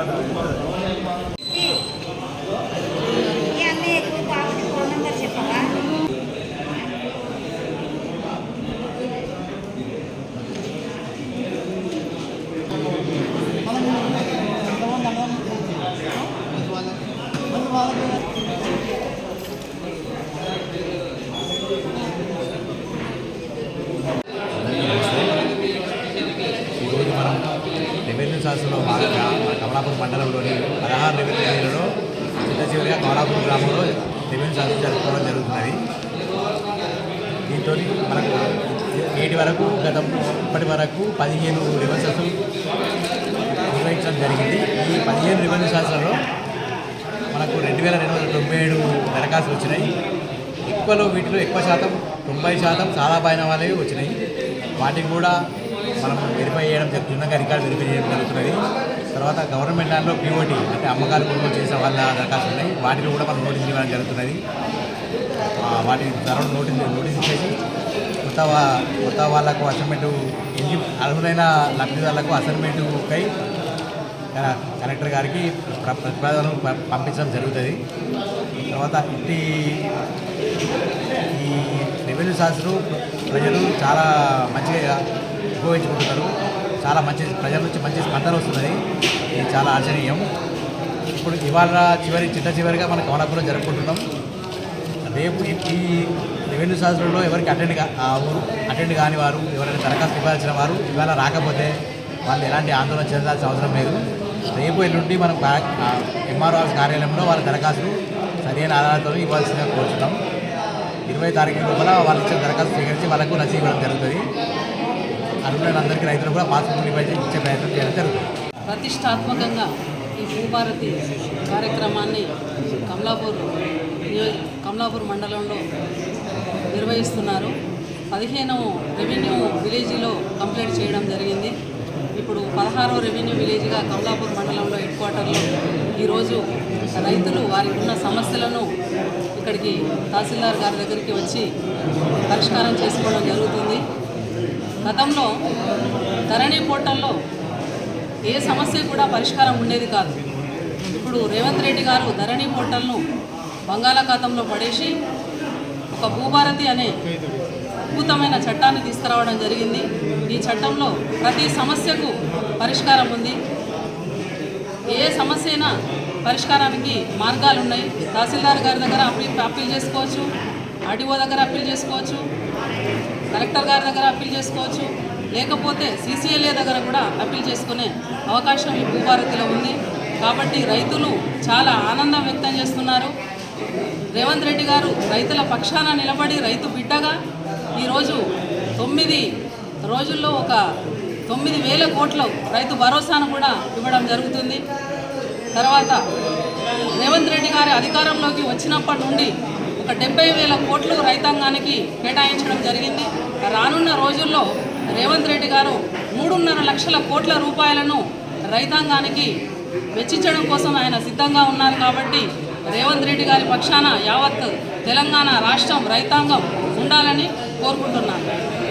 おはようございます。ఇందులో మనం రెవెన్యూ శాస్త్రంలో భాగంగా కమలాపూర్ మండలంలోని పదహారు రెవెన్యూ ఏరియాలలో చిన్న చివరిగా కమలాపూర్ గ్రామంలో రెవెన్యూ శాస్త్రం జరుపుకోవడం జరుగుతున్నది. దీంతో మనకు నేటి వరకు గతం ఇప్పటి వరకు పదిహేను రెవెన్యూ శాస్త్రం నిర్వహించడం జరిగింది. ఈ పదిహేను రెవెన్యూ శాస్త్రంలో మనకు రెండు వేల రెండు వందల తొంభై ఏడు దరఖాస్తులు వచ్చినాయి. ఎక్కువలో వీటిలో ఎక్కువ శాతం తొంభై శాతం చాలా పైన వాళ్ళవి వచ్చినాయి. వాటికి కూడా మనం వెరిఫై చేయడం జరుగుతుంది రికార్డు వెరిఫై చేయడం జరుగుతున్నది. తర్వాత గవర్నమెంట్ దాంట్లో పీఓటీ అంటే అమ్మకాలు కొనుగోలు చేసే వాళ్ళ దరఖాస్తులు ఉన్నాయి. వాటిని కూడా మనం నోటీస్ ఇవ్వడం జరుగుతున్నది. వాటి తర్వాత నోటీస్ నోటీస్ ఇచ్చేసి కొత్త కొత్త వాళ్ళకు అసైన్మెంట్ ఎన్ని అర్హులైన లబ్ధిదారులకు అసైన్మెంటుకై కలెక్టర్ గారికి ప్ర- ప్రతిపాదనలు పంపించడం జరుగుతుంది. తర్వాత ఇంటి ఈ రెవెన్యూ శాస్త్రం ప్రజలు చాలా మంచిగా ఉపయోగించుకుంటున్నారు చాలా మంచి ప్రజల నుంచి మంచి స్పందన వస్తున్నది. ఇది చాలా ఆశ్చర్యం. ఇప్పుడు ఇవాళ చివరి చిట్ట చివరిగా మన కమలాపురం జరుపుకుంటున్నాం. రేపు ఈ- రెవెన్యూ శాస్త్రంలో ఎవరికి అటెండ్ కా అటెండ్ కాని వారు ఎవరైనా దరఖాస్తు ఇవ్వాల్సిన వారు ఇవాళ రాకపోతే వాళ్ళు ఎలాంటి ఆందోళన చెందాల్సిన అవసరం లేదు. రేపు ఎల్లుండి మనం ఎంఆర్ఓ కార్యాలయంలో వాళ్ళ దరఖాస్తులు సరైన ఆధారాలతో ఇవ్వాల్సిందిగా కోరుతున్నాం ఇరవై తారీఖు లోపల వాళ్ళు ఇచ్చిన దరఖాస్తు స్వీకరించి వాళ్ళకు రసీదు ఇవ్వడం జరుగుతుంది. అర్హులందరికీ రైతులు కూడా పాస్బుక్ డిపాజిట్ ఇచ్చే ప్రయత్నం చేయడం జరుగుతుంది. ప్రతిష్టాత్మకంగా ఈ భూభారతి కార్యక్రమాన్ని కమలాపూర్ కమలాపూర్ మండలంలో నిర్వహిస్తున్నారు. పదిహేను రెవెన్యూ విలేజ్లో కంప్లీట్ చేయడం జరిగింది. ఇప్పుడు పదహారో రెవెన్యూ విలేజ్గా కమలాపూర్ మండలంలో హెడ్ క్వార్టర్లో ఈరోజు రైతులు వారికి ఉన్న సమస్యలను ఇక్కడికి తహసీల్దార్ గారి దగ్గరికి వచ్చి పరిష్కారం చేసుకోవడం జరుగుతుంది. గతంలో ధరణి పోర్టల్లో ఏ సమస్య కూడా పరిష్కారం ఉండేది కాదు. ఇప్పుడు రేవంత్ రెడ్డి గారు ధరణి పోర్టల్ను బంగాళాఖాతంలో పడేసి ఒక భూభారతి అనే అద్భుతమైన చట్టాన్ని తీసుకురావడం జరిగింది. ఈ చట్టంలో ప్రతి సమస్యకు పరిష్కారం ఉంది. ఏ సమస్య అయినా పరిష్కారానికి మార్గాలు ఉన్నాయి తహసీల్దార్ గారి దగ్గర అప్పీల్ అప్పీల్ చేసుకోవచ్చు. ఆర్డీఓ దగ్గర అప్పీల్ చేసుకోవచ్చు. కలెక్టర్ గారి దగ్గర అప్పీల్ చేసుకోవచ్చు. లేకపోతే సీసీఎల్ఏ దగ్గర కూడా అప్పీల్ చేసుకునే అవకాశం ఈ భూభారతిలో ఉంది. కాబట్టి రైతులు చాలా ఆనందం వ్యక్తం చేస్తున్నారు. రేవంత్ రెడ్డి గారు రైతుల పక్షాన నిలబడి రైతు బిడ్డగా ఈరోజు తొమ్మిది రోజుల్లో ఒక తొమ్మిది వేల కోట్ల రైతు భరోసాను కూడా ఇవ్వడం జరుగుతుంది. తర్వాత రేవంత్ రెడ్డి గారి అధికారంలోకి వచ్చినప్పటి నుండి ఒక డెబ్బై వేల కోట్లు రైతాంగానికి కేటాయించడం జరిగింది. రానున్న రోజుల్లో రేవంత్ రెడ్డి గారు మూడున్నర లక్షల కోట్ల రూపాయలను రైతాంగానికి వెచ్చించడం కోసం ఆయన సిద్ధంగా ఉన్నారు కాబట్టి రేవంత్ రెడ్డి గారి పక్షాన యావత్ తెలంగాణ రాష్ట్రం రైతాంగం ఉండాలని కోరుకుంటున్నాను.